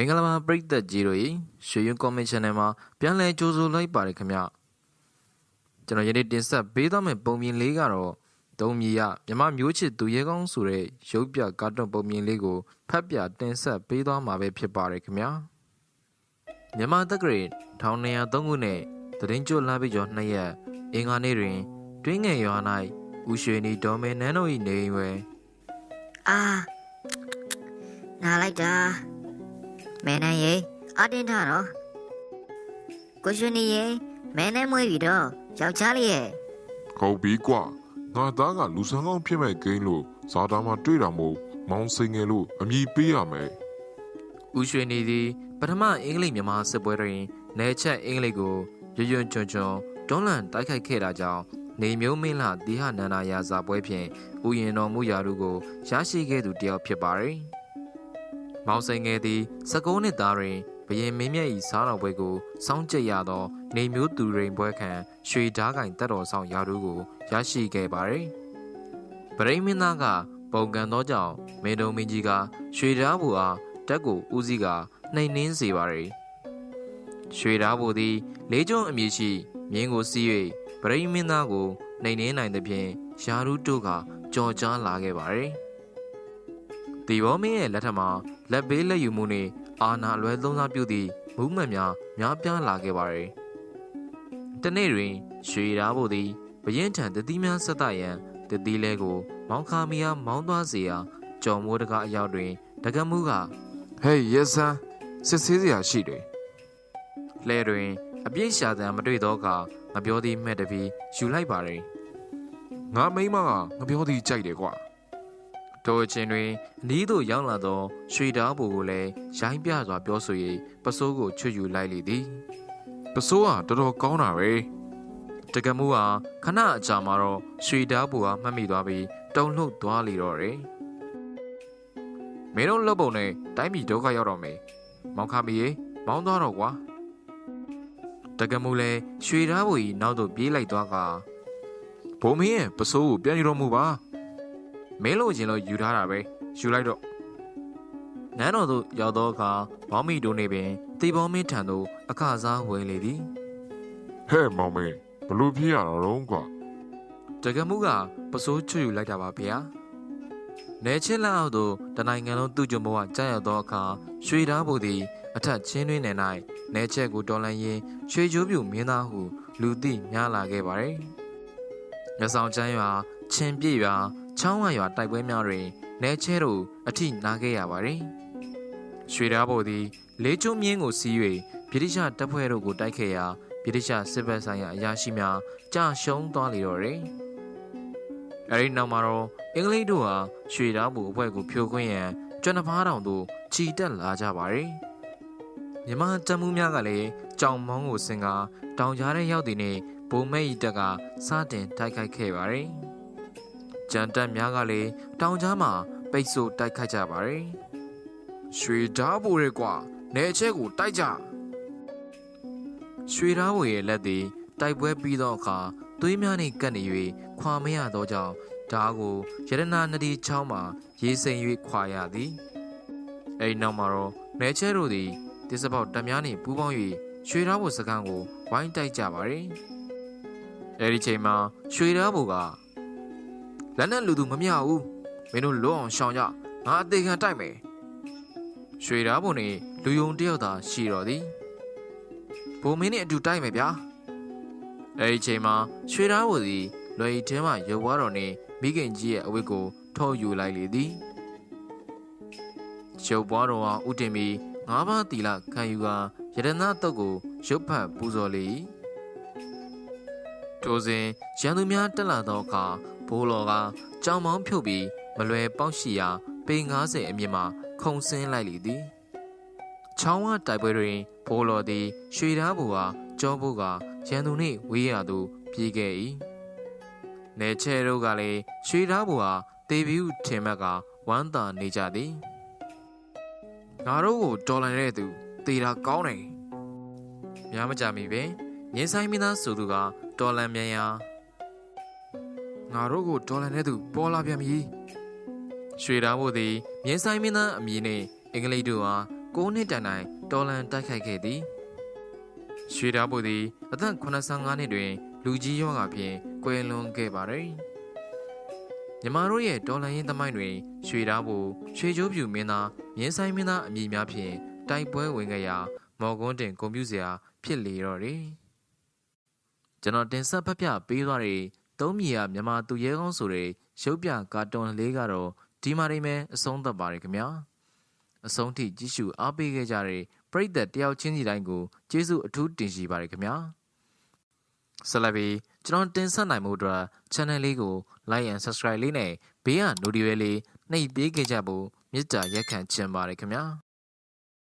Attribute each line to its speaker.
Speaker 1: င်္ဂလာပါပရိသတ်ကြီးတို့ရေရွှေရင်ကောမင် channel မှာပြန်လည်ကြိုဆိုလိုက်ပါတယ်ခင်ဗျကျွန်တော်ယနေ့တင်ဆက်ပေးသွားမယ့်ပုံပြင်လေးကတော့ဒုံမီရမြမမျိုးချစ်သူရဲကောင်းဆိုတဲ့ရုပ်ပြကာတွန်းပုံပြင်လေးကိုဖတ်ပြတင်ဆက်ပေးသွားမှာပဲဖြစ်ပါတယ်ခင်ဗျာမြန်မာတက္ကရာ1203ခုနှစ်သတင်းကြိုလာပြီးကျော်2ရက်အင်္ဂါနေ့တွင် တွင်းငယ်ရွာ၌ဦးရွှေနီဒေါ်မဲနန်းတို့၏နေအိမ်ဝယ်
Speaker 2: အာနားလိုက်တာ မဲနန်းရေအတင်းထားတော့ကိုရှင်နေရေမဲနန်းမွေးပြီတော့ယောက်ျားလေးရဲ့
Speaker 3: ဟုတ်ပြီကွာငါသားကလူဆန်းကောင်းဖြစ်မဲ့ဂိမ်းလို့ဇာတာမှာတွေ့တာမို့မောင်စိန်ငယ်လို့အမည်ပေးရမယ်
Speaker 1: ဦးရွှေနေသည်ပထမအင်္ဂလိပ်မြန်မာစစ်ပွဲတွင်နေချက်အင်္ဂလိပ်ကိုရွရွချွန်ချွန်တွန်းလှန်တိုက်ခိုက်ခဲ့တာကြောင့်နေမျိုးမင်းလာတိဟနန္ဒာရာဇာပွဲဖြင့်ဥယျင်တော်မူရာတို့ကိုရရှိခဲ့သူတစ်ယောက်ဖြစ်ပါသည်။ မောင်စိန်ငယ်သည်19နှစ်သားတွင်ဘရင်မင်းမြတ်၏စားတော်ပွဲကိုစောင့်ကြည့်ရသော နေမျိုးသူရိန်ပွဲခံရွှေဓားကင်တက်တော်ဆောင်ရာတို့ကိုရရှိခဲ့ပါသည်။ပရိမင်းသားကပုံကန်သောကြောင့်မင်းတော်မင်းကြီးကရွှေဓားဘူအားတက်ကိုဦးစီးကနှိမ်နှင်းစေပါသည်။ရွှေဓားဘူသည် လေးကျွန်းအမည်ရှိမြင်းကိုစီး၍ပရိမင်းသားကိုနှိမ်နှင်းနိုင်သဖြင့်ယာရုတို့ကကြော်ကြားလာခဲ့ပါသည်။ ဒီဘောမင်းရဲ့လက်ထက်မှာလက်ဘေးလက်ယူမှုနှင့်အာဏာအလွဲသုံးစားပြုသည့်မူးမှန်များများပြားလာခဲ့ပါသည်။တနေ့တွင်ရွှေဓားဘူသည်ဘရင်ထံတတိများဆက်တရန်တတိလဲကို မောင်ခါမီယာမောင်းသွားစေရာကြော်မိုးတကားအရောက်တွင်တကမှုက
Speaker 3: ဟေးယေဆန်စစ်ဆေးစရာရှိတယ်
Speaker 1: လဲတွင် အပြည့်ရှာသံမတွေ့တော့ကငပြောသည်မှဲ့တပြီးယူလိုက်ပါရင်
Speaker 3: ငါမိန်းမကငါပြောသည်ကြိုက်တယ်ကွာ
Speaker 1: ထိုအချိန်တွင်အနီးသို့ရောက်လာသောရွှေသားဘူကိုလည်းရိုင်းပြစွာပြောဆို၍ပစိုးကိုချွတ်ယူလိုက်လေသည်
Speaker 3: ပစိုးကတော်တော်ကောင်းတာပဲ
Speaker 1: တကမှုဟာခဏအကြာမှာတော့ရွှေသားဘူဟာမှတ်မိသွားပြီးတုံလှုပ်သွားလေတော့တယ်မင်းတို့လှုပ်ပုံနဲ့တိုင်းပြည်ဒုက္ခရောက်တော့မယ်မောင်ခမီရေမောင်းသွားတော့ကွာတကမှုလည်းရွှေသားဘူကြီးနောက်သို့ပြေးလိုက်သွားက
Speaker 3: ဘုံမင်းရဲ့ပစိုးကိုပြန်ယူတော်မူပါ
Speaker 1: မင်းလို့ချင်းလို့ယူထားတာပဲယူလိုက်တော့နန်းတော်သို့ရောက်သောအခါဘောင်းမီတို့နေပင်တေဘောမင်းထံသို့အခစားဝင်လေသည်
Speaker 3: ဟဲ့မောင်မင်းဘလို့ဖြစ်ရတော့ကွာ
Speaker 1: တကမှုကပစိုးချွတ်ယူလိုက်တာပါဗျာနေချင်းလက်အောက်သို့တနိုင်ငံလုံးသူ့ကြုံဘဝကြာရောက်သောအခါရွှေသားဘူသည် အထက်ချင်းတွင်နေ၌နေချက်ကိုတော်လန်ရင်ရွှေချိုးပြူမင်းသားဟု လူသိများလာခဲ့ပါသည်ရဆောင်ချမ်းရွာချင်းပြည့်ရွာ ချောင်းဝရွာတိုက်ပွဲများတွင်နေချဲတို့အထိနာခဲ့ရပါသည်ရွှေသားဘူသည်လေးချုံမြင်းကိုစီး၍ဗြိတိရှတပ်ဖွဲ့တို့ကိုတိုက်ခဲ့ရာဗြိတိရှစစ်ဘက်ဆိုင်ရာအရာရှိများကြာရှုံးသွားလေတော့တယ်အဲဒီနောက်မှာတော့အင်္ဂလိပ်တို့ဟာရွှေသားဘူအဖွဲ့ကိုဖြိုခွင်းရန်ကျွမ်းတစ်ဖားတောင်သို့ခြီတက်လာကြပါတယ်မြန်မာတမှုများကလည်းကြောင်မောင်းကိုစင်ကတောင်ကြားထဲရောက်တဲ့နေ့ဘုံမဲ့ဤတက်ကစတင်တိုက်ခိုက်ခဲ့ပါတယ် ကြံတက်များကလည်းတောင်ကြားမှာပိတ်ဆို့တိုက်ခိုက်ကြပါတယ်
Speaker 3: ရွှေဓားပိုရဲကွာနေအချက်ကိုတိုက်ကြ
Speaker 1: ရွှေသားဝေရဲ့လက်သည်တိုက်ပွဲပြီးသောအခါသွေးများနှင့်ကပ်နေ၍ခွာမရသောကြောင့်ဓားကိုရတနာနဒီချောင်းမှာရေစိမ်၍ခွာရသည်အဲဒီနောက်မှာတော့မဲချဲတို့သည်တစ္ဆပေါက်တပ်များနှင့်ပူးပေါင်း၍ရွှေသားဘုစကန်းကိုဝိုင်းတိုက်ကြပါသည်အဲဒီချိန်မှာရွှေသားဘုက လက်နဲ့လူသူမမြဘူးမင်းတို့လွတ်အောင်ရှောင်ကြငါအသေးခံတိုက်မယ်ရွှေသားဘုနှင့်လူယုံတယောက်သာရှိတော်သည်ဘုံမင်းနဲ့အတူတိုက်မယ်ဗျာအဲဒီအချိန်မှာရွှေသားဝစီလွယ်ရီထဲမှာရုပ်ဝါတော်နဲ့မိခင်ကြီးရဲ့အဝတ်ကိုထုတ်ယူလိုက်လေသည်ရုပ်ပွားတော်ဟာဥတင်ပြီးငါးပါးတီလာခံယူကာယရနာတုတ်ကိုရုပ်ဖတ်ပူဇော်လေ၏တိုစဉ်ရန်သူများတက်လာသောအခါဘိုးတော်ကကြောင်မောင်းဖြုတ်ပြီးမလွယ်ပေါက်ရှိရာပေ90အမြင့်မှခုံဆင်းလိုက်လေသည်ချောင်းဝတိုက်ပွဲတွင်ဘိုးတော်သည် ရွှေသားဘူဟာကြောဘုကရန်သူနှင့်ဝေးရာသို့ပြေးခဲ့၏နေချဲတို့ကလည်းရွှေသားဘူဟာတေဘီဟုထင်မှတ်ကဝမ်းသာနေကြသည်ငါတို့ကိုတော်လန်တဲ့သူတေတာကောင်းတယ်များမကြမီပင်ငင်းဆိုင်မင်းသားဆိုသူကတော်လန်မြန်ရာ ငါတို့ကိုတော်လန်တဲ့သူပေါ်လာပြန်ပြီရွှေသားဘူသည်ငင်းဆိုင်မင်းသားအမည်နှင့်အင်္ဂလိပ်တို့ဟာ9နှစ်တိုင်တိုင်တော်လန်တိုက်ခိုက်ခဲ့သည်ရွှေသားဖို့သည်အသက်85နှစ်တွင် လူကြီးရောဂါဖြင့်ကွယ်လွန်ခဲ့ပါသည်ညီမတို့ရဲ့တော်လန်ရင်သမိုင်းတွင်ရွှေသားဖို့ရွှေချိုးပြူမင်းသားမြင်းဆိုင်မင်းသားအမည်များဖြင့်တိုက်ပွဲဝင်ခဲ့ရာမော်ကွန်းတင်ကွန်ပျူစရာဖြစ်လေတော့တယ်ကျွန်တော်တင်ဆက်ဖတ်ပြပေးသွားတဲ့ သုံးမြေရမြန်မာသူရဲကောင်းဆိုတဲ့ရုပ်ပြကာတွန်လေးကတော့ဒီမှာနေမယ်အဆုံးသတ်ပါတယ်ခင်ဗျာအဆုံးထိကြည့်ရှုအားပေးခဲ့ကြတဲ့ပရိသတ်တယောက်ချင်းစီတိုင်းကိုကျေးဇူးအထူးတင်ရှိပါတယ်ခင်ဗျာဆက်လက်ပြီးကျွန်တော်တင်ဆက်နိုင်မှုအတွက် channel လေးကို like and subscribe လေးနဲ့ဘေးက notification လေးနှိပ်ပေးခဲ့ကြဖို့မေတ္တာရက်ခံချင်ပါတယ်ခင်ဗျာ